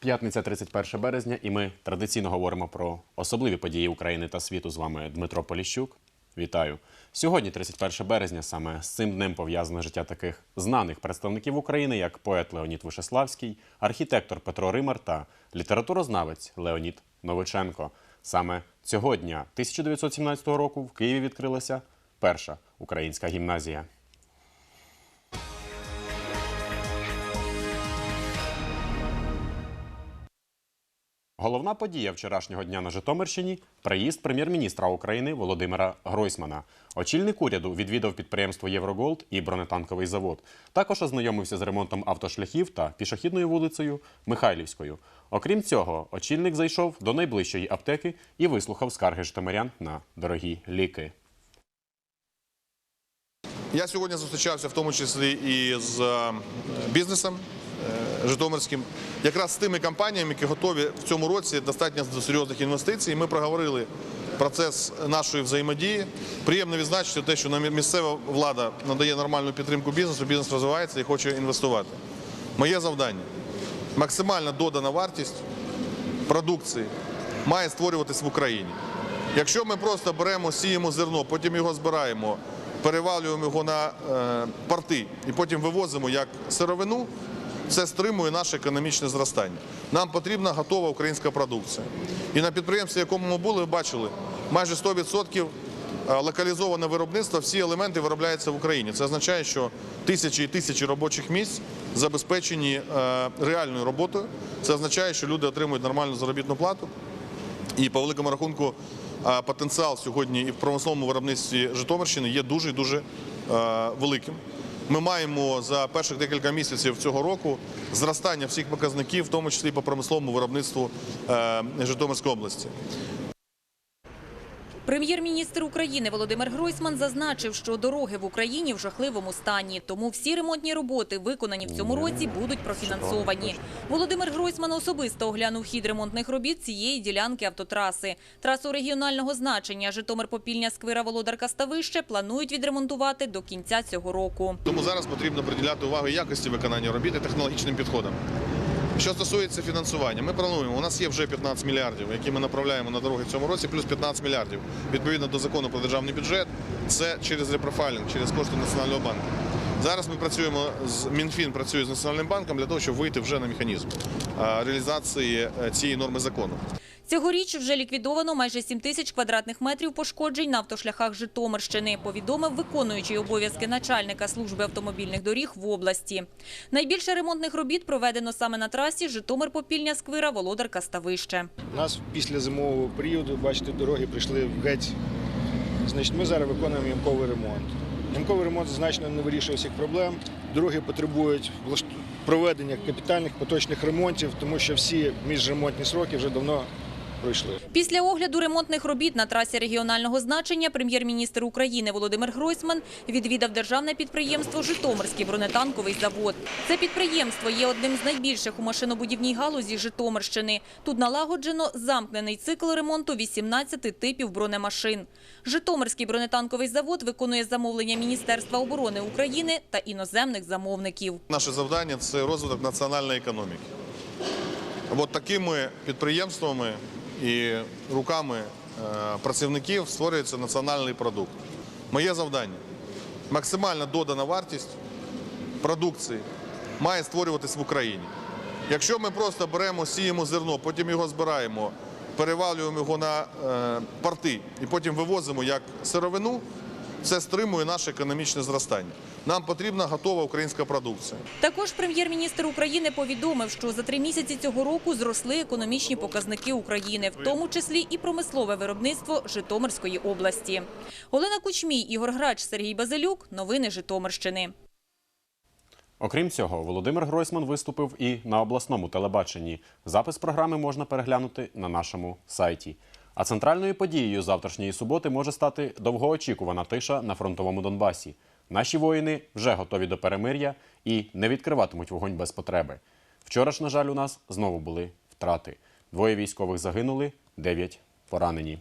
П'ятниця, 31 березня, і ми традиційно говоримо про особливі події України та світу. З вами Дмитро Поліщук. Вітаю! Сьогодні, 31 березня, саме з цим днем пов'язане життя таких знаних представників України, як поет Леонід Вишеславський, архітектор Петро Римар та літературознавець Леонід Новиченко. Саме цього дня, 1917 року, в Києві відкрилася перша українська гімназія. Головна подія вчорашнього дня на Житомирщині приїзд прем'єр-міністра України Володимира Гройсмана. Очільник уряду відвідав підприємство Євроголд і бронетанковий завод. Також ознайомився з ремонтом автошляхів та пішохідною вулицею Михайлівською. Окрім цього, очільник зайшов до найближчої аптеки і вислухав скарги житомирян на дорогі ліки. Я сьогодні зустрічався в тому числі і з е, бізнесом житомирським, якраз з тими компаніями, які готові в цьому році достатньо до серйозних інвестицій. Ми проговорили процес нашої взаємодії. Приємно відзначити те, що місцева влада надає нормальну підтримку бізнесу, бізнес розвивається і хоче інвестувати. Моє завдання максимальна додана вартість продукції має створюватись в Україні. Якщо ми просто беремо, сіємо зерно, потім його збираємо, перевалюємо його на е, порти і потім вивозимо як сировину, це стримує наше економічне зростання. Нам потрібна готова українська продукція. І на підприємстві, якому ми були, ви бачили, майже 100% локалізоване виробництво, всі елементи виробляються в Україні. Це означає, що тисячі і тисячі робочих місць забезпечені е, реальною роботою. Це означає, що люди отримують нормальну заробітну плату. І по великому рахунку потенціал сьогодні і в промисловому виробництві Житомирщини є дуже дуже е, великим. Ми маємо за перших декілька місяців цього року зростання всіх показників, в тому числі по промисловому виробництву е, Житомирської області. Прем'єр-міністр України Володимир Гройсман зазначив, що дороги в Україні в жахливому стані, тому всі ремонтні роботи, виконані в цьому році, будуть профінансовані. Володимир Гройсман особисто оглянув хід ремонтних робіт цієї ділянки автотраси. Трасу регіонального значення Житомир-Попільня Сквира Володарка Ставище планують відремонтувати до кінця цього року. Тому зараз потрібно приділяти увагу якості виконання робіт і технологічним підходам. Що стосується фінансування, ми плануємо. У нас є вже 15 мільярдів, які ми направляємо на дороги в цьому році, плюс 15 мільярдів відповідно до закону про державний бюджет. Це через репрофайлінг, через кошти Національного банку. Зараз ми працюємо з Мінфін працює з Національним банком для того, щоб вийти вже на механізм реалізації е, цієї норми закону. Цьогоріч вже ліквідовано майже 7 тисяч квадратних метрів пошкоджень на автошляхах Житомирщини, повідомив виконуючий обов'язки начальника служби автомобільних доріг в області. Найбільше ремонтних робіт проведено саме на трасі Житомир-Попільня Сквира Володарка Ставище. У нас після зимового періоду, бачите, дороги прийшли в геть. Значить, ми зараз виконуємо ямковий ремонт. Ямковий ремонт значно не вирішує всіх проблем. Дороги потребують проведення капітальних поточних ремонтів, тому що всі міжремонтні сроки вже давно пройшли. Після огляду ремонтних робіт на трасі регіонального значення прем'єр-міністр України Володимир Гройсман відвідав державне підприємство Житомирський бронетанковий завод. Це підприємство є одним з найбільших у машинобудівній галузі Житомирщини. Тут налагоджено замкнений цикл ремонту 18 типів бронемашин. Житомирський бронетанковий завод виконує замовлення Міністерства оборони України та іноземних замовників. Наше завдання це розвиток національної економіки. От такими підприємствами і руками е, працівників створюється національний продукт. Моє завдання максимальна додана вартість продукції має створюватись в Україні. Якщо ми просто беремо, сіємо зерно, потім його збираємо, перевалюємо його на е, порти і потім вивозимо як сировину, це стримує наше економічне зростання. Нам потрібна готова українська продукція. Також прем'єр-міністр України повідомив, що за три місяці цього року зросли економічні показники України, в тому числі і промислове виробництво Житомирської області. Олена Кучмій, Ігор Грач, Сергій Базилюк. Новини Житомирщини. Окрім цього, Володимир Гройсман виступив і на обласному телебаченні. Запис програми можна переглянути на нашому сайті. А центральною подією завтрашньої суботи може стати довгоочікувана тиша на фронтовому Донбасі. Наші воїни вже готові до перемир'я і не відкриватимуть вогонь без потреби. Вчора ж, на жаль, у нас знову були втрати. Двоє військових загинули, дев'ять поранені.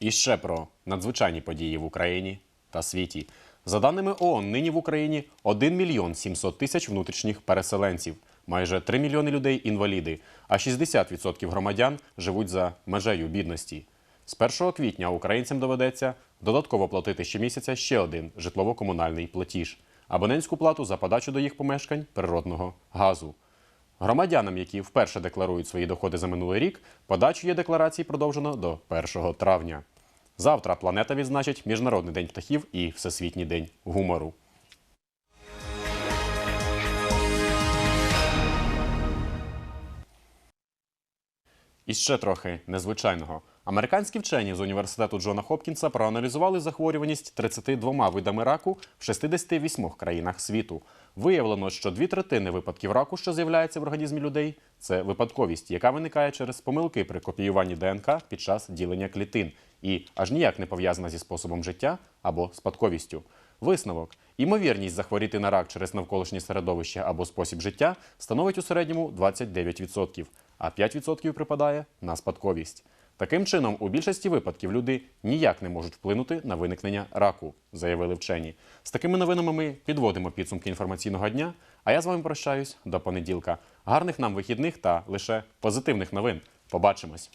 І ще про надзвичайні події в Україні та світі. За даними ООН, нині в Україні 1 мільйон 700 тисяч внутрішніх переселенців, майже 3 мільйони людей інваліди, а 60% громадян живуть за межею бідності. З 1 квітня українцям доведеться додатково платити щомісяця ще один житлово-комунальний платіж – абонентську плату за подачу до їх помешкань природного газу. Громадянам, які вперше декларують свої доходи за минулий рік, подачу є декларацій продовжено до 1 травня. Завтра планета відзначить Міжнародний день птахів і Всесвітній день гумору. І ще трохи незвичайного. Американські вчені з університету Джона Хопкінса проаналізували захворюваність 32 видами раку в 68 країнах світу. Виявлено, що дві третини випадків раку, що з'являється в організмі людей, це випадковість, яка виникає через помилки при копіюванні ДНК під час ділення клітин і аж ніяк не пов'язана зі способом життя або спадковістю. Висновок: імовірність захворіти на рак через навколишнє середовище або спосіб життя становить у середньому 29%, а 5% припадає на спадковість. Таким чином, у більшості випадків люди ніяк не можуть вплинути на виникнення раку, заявили вчені. З такими новинами ми підводимо підсумки інформаційного дня. А я з вами прощаюсь до понеділка. Гарних нам вихідних та лише позитивних новин. Побачимось.